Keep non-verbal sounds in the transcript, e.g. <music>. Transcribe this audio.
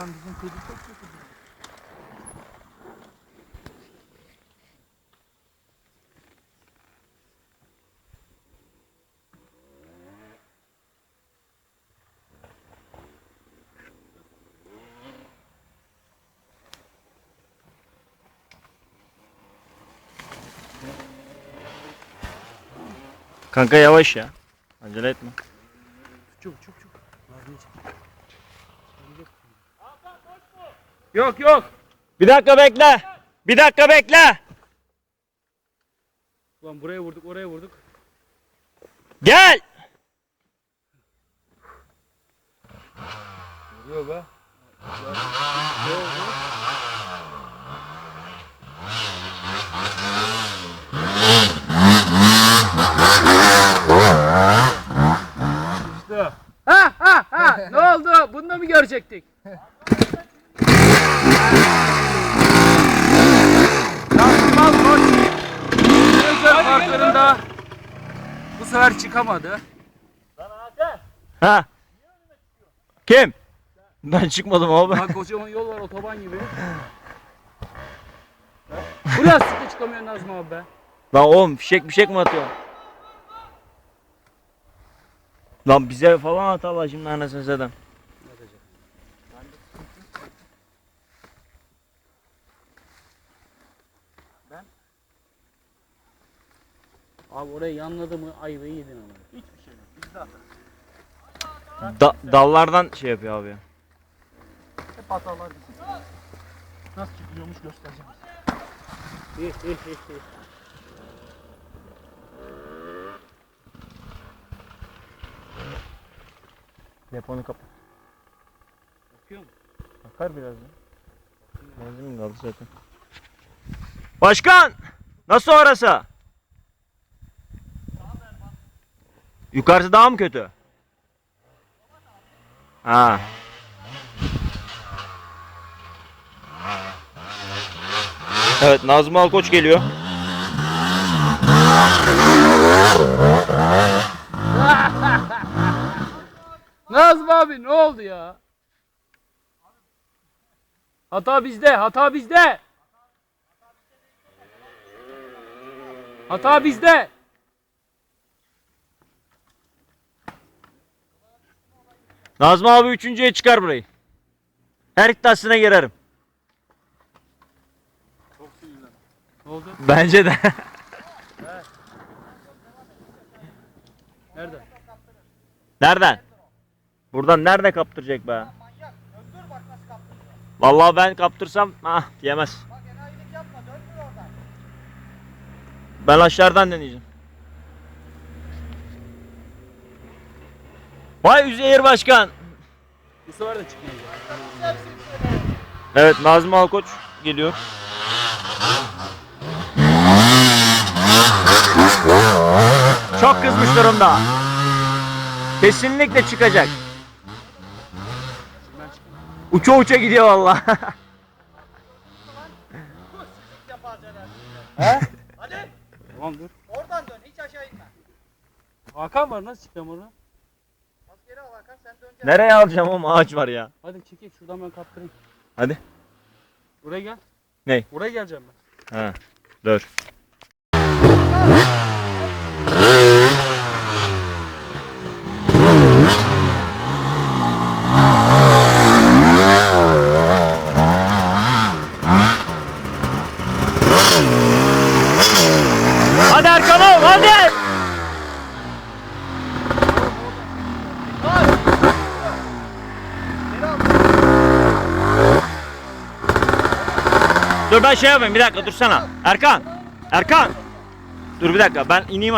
Lan bizim kedi çok kötü. Kanka yavaş ya. Acele etme. Çok çok çok. Vazgeç. Yok yok. Bir dakika bekle. Bir dakika bekle. Ulan buraya vurduk oraya vurduk. Gel. Vuruyor be. İşte. Ha ha ha ne oldu? Bunu da mı görecektik? Yansımaz koç. Özel parklarında bu sefer çıkamadı. Ha. Kim? Ben çıkmadım abi. Bak kocaman yol var otoban gibi. Bu lastikle çıkamıyor Nazım abi be. Lan oğlum fişek fişek mi atıyor? Lan bize falan atarlar şimdi anasını satayım. Abi oraya yanladı mı ayvayı yedin ama. Hiçbir şey yok. Bizde. Da- dallardan şey yapıyor abi. Hep hatalar bizim. Nasıl çıkıyormuş göstereceğim. Telefonu kapat. Bakıyor musun? Bakar biraz ya. Benzinim kaldı zaten. Başkan! Nasıl orası? Yukarısı daha mı kötü? Ha. Evet Nazım Alkoç geliyor. <laughs> Nazım abi ne oldu ya? Hata bizde, hata bizde. Hata bizde. Nazım abi üçüncüye çıkar burayı. Her iddiasına girerim. Ne oldu? Bence de. <laughs> Nerede? Nereden? Buradan nerede kaptıracak be? Vallahi ben kaptırsam ah yemez. Ben aşağıdan deneyeceğim. Vay Üzeyir Başkan. Bu sefer de çıkmayacak. Evet Nazım Alkoç geliyor. Çok kızmış durumda. Kesinlikle çıkacak. Uça uça gidiyor valla. Tamam dur. Oradan dön hiç aşağı inme. Hakan var nasıl çıkacağım oradan? Hakan sen. Nereye alacağım oğlum ağaç var ya. Hadi çekil şuradan ben kaptırayım. Hadi. Buraya gel. Ney? Buraya geleceğim ben. Ha. Dur. Hadi Erkan oğlum hadi. Dur ben şey yapayım bir dakika dursana. Erkan. Erkan. Dur bir dakika ben ineyim